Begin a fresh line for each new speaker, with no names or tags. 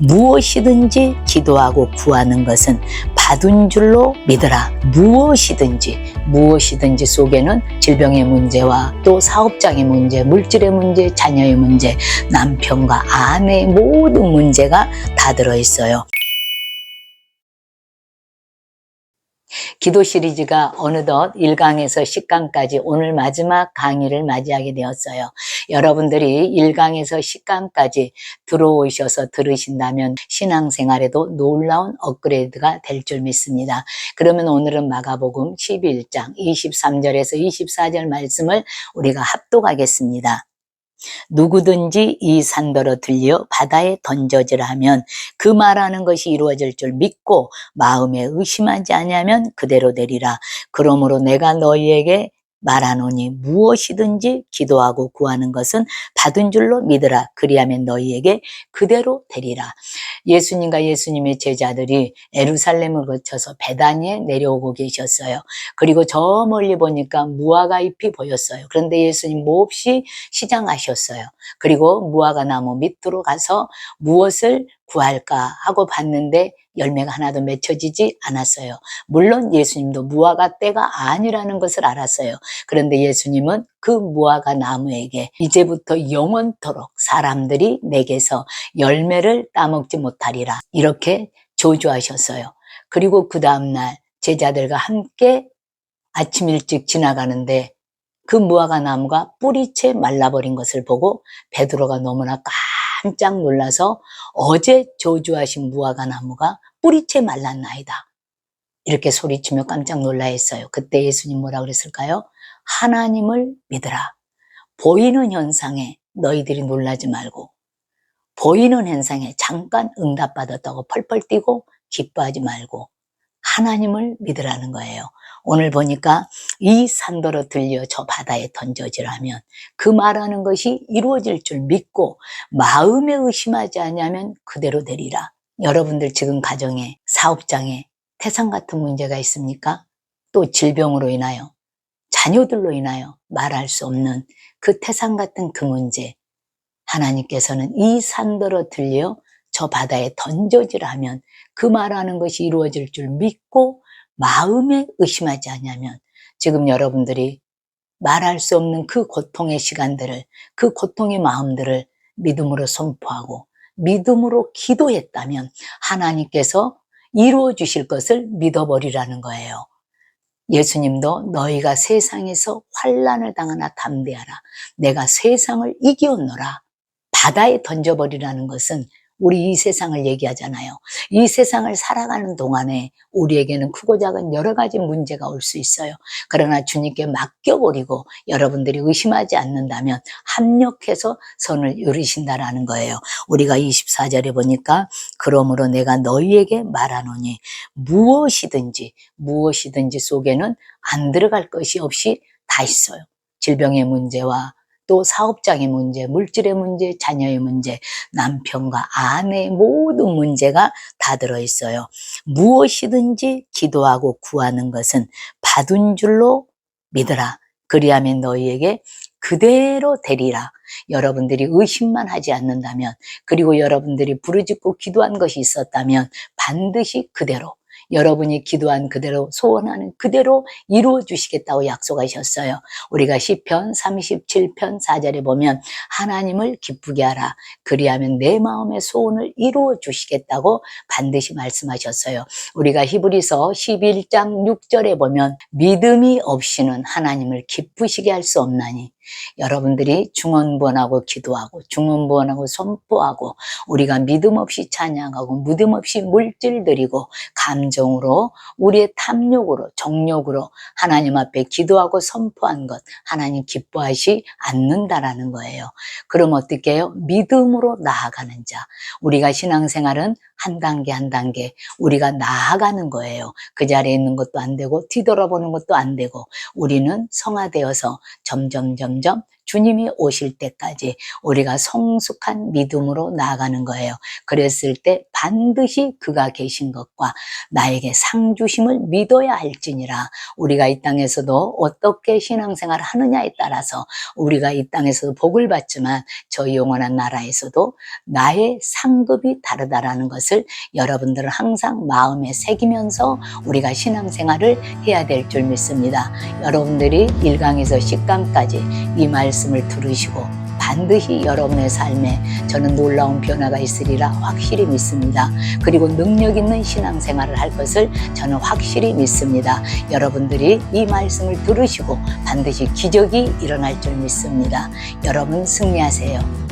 무엇이든지 기도하고 구하는 것은 받은 줄로 믿으라. 무엇이든지 무엇이든지 속에는 질병의 문제와 또 사업장의 문제, 물질의 문제, 자녀의 문제, 남편과 아내의 모든 문제가 다 들어 있어요. 기도 시리즈가 어느덧 1강에서 10강까지 오늘 마지막 강의를 맞이하게 되었어요. 여러분들이 1강에서 10강까지 들어오셔서 들으신다면 신앙생활에도 놀라운 업그레이드가 될 줄 믿습니다. 그러면 오늘은 마가복음 11장 23절에서 24절 말씀을 우리가 합독하겠습니다. 누구든지 이 산더러 들려 바다에 던져지라 하면 그 말하는 것이 이루어질 줄 믿고 마음에 의심하지 아니하면 그대로 되리라. 그러므로 내가 너희에게 말하노니 무엇이든지 기도하고 구하는 것은 받은 줄로 믿으라. 그리하면 너희에게 그대로 되리라. 예수님과 예수님의 제자들이 에루살렘을 거쳐서 베다니에 내려오고 계셨어요. 그리고 저 멀리 보니까 무화과 잎이 보였어요. 그런데 예수님 몹시 시장하셨어요. 그리고 무화과 나무 밑으로 가서 무엇을 구할까 하고 봤는데 열매가 하나도 맺혀지지 않았어요. 물론 예수님도 무화과 때가 아니라는 것을 알았어요. 그런데 예수님은 그 무화과 나무에게 이제부터 영원토록 사람들이 내게서 열매를 따먹지 못하리라. 이렇게 조주하셨어요. 그리고 그 다음날 제자들과 함께 아침 일찍 지나가는데 그 무화과 나무가 뿌리채 말라버린 것을 보고 베드로가 너무나 깜 짝 놀라서 어제 저주하신 무화과 나무가 뿌리채 말랐나이다. 이렇게 소리치며 깜짝 놀라 했어요. 그때 예수님 뭐라 그랬을까요? 하나님을 믿으라. 보이는 현상에 너희들이 놀라지 말고 보이는 현상에 잠깐 응답받았다고 펄펄 뛰고 기뻐하지 말고 하나님을 믿으라는 거예요. 오늘 보니까 이 산더러 들려 저 바다에 던져지라면 그 말하는 것이 이루어질 줄 믿고 마음에 의심하지 않으면 그대로 되리라. 여러분들 지금 가정에 사업장에 태산 같은 문제가 있습니까? 또 질병으로 인하여 자녀들로 인하여 말할 수 없는 그 태산 같은 그 문제 하나님께서는 이 산더러 들려 저 바다에 던져지라면 그 말하는 것이 이루어질 줄 믿고 마음에 의심하지 않냐면 지금 여러분들이 말할 수 없는 그 고통의 시간들을 그 고통의 마음들을 믿음으로 선포하고 믿음으로 기도했다면 하나님께서 이루어 주실 것을 믿어버리라는 거예요. 예수님도 너희가 세상에서 환란을 당하나 담대하라. 내가 세상을 이기었노라. 바다에 던져버리라는 것은 우리 이 세상을 얘기하잖아요. 이 세상을 살아가는 동안에 우리에게는 크고 작은 여러 가지 문제가 올 수 있어요. 그러나 주님께 맡겨버리고 여러분들이 의심하지 않는다면 합력해서 선을 이루신다라는 거예요. 우리가 24절에 보니까 그러므로 내가 너희에게 말하노니 무엇이든지 무엇이든지 속에는 안 들어갈 것이 없이 다 있어요. 질병의 문제와 또 사업장의 문제, 물질의 문제, 자녀의 문제, 남편과 아내의 모든 문제가 다 들어있어요. 무엇이든지 기도하고 구하는 것은 받은 줄로 믿으라. 그리하면 너희에게 그대로 되리라. 여러분들이 의심만 하지 않는다면, 그리고 여러분들이 부르짖고 기도한 것이 있었다면 반드시 그대로 여러분이 기도한 그대로 소원하는 그대로 이루어 주시겠다고 약속하셨어요. 우리가 시편 37편 4절에 보면 하나님을 기쁘게 하라. 그리하면 내 마음의 소원을 이루어 주시겠다고 반드시 말씀하셨어요. 우리가 히브리서 11장 6절에 보면 믿음이 없이는 하나님을 기쁘시게 할 수 없나니 여러분들이 중언부언하고 기도하고 중언부언하고 선포하고 우리가 믿음 없이 찬양하고 믿음 없이 물질 드리고 감정으로 우리의 탐욕으로 정욕으로 하나님 앞에 기도하고 선포한 것 하나님 기뻐하시 않는다라는 거예요. 그럼 어떻게 해요? 믿음으로 나아가는 자. 우리가 신앙생활은 한 단계 한 단계 우리가 나아가는 거예요. 그 자리에 있는 것도 안 되고 뒤돌아보는 것도 안 되고 우리는 성화되어서 점점 점점 주님이 오실 때까지 우리가 성숙한 믿음으로 나아가는 거예요. 그랬을 때 반드시 그가 계신 것과 나에게 상 주심을 믿어야 할지니라 우리가 이 땅에서도 어떻게 신앙생활을 하느냐에 따라서 우리가 이 땅에서도 복을 받지만 저 영원한 나라에서도 나의 상급이 다르다라는 것을 여러분들은 항상 마음에 새기면서 우리가 신앙생활을 해야 될 줄 믿습니다. 여러분들이 1강에서 10강까지 이 말씀을 들으시고 반드시 여러분의 삶에 저는 놀라운 변화가 있으리라 확실히 믿습니다. 그리고 능력 있는 신앙생활을 할 것을 저는 확실히 믿습니다. 여러분들이 이 말씀을 들으시고 반드시 기적이 일어날 줄 믿습니다. 여러분 승리하세요.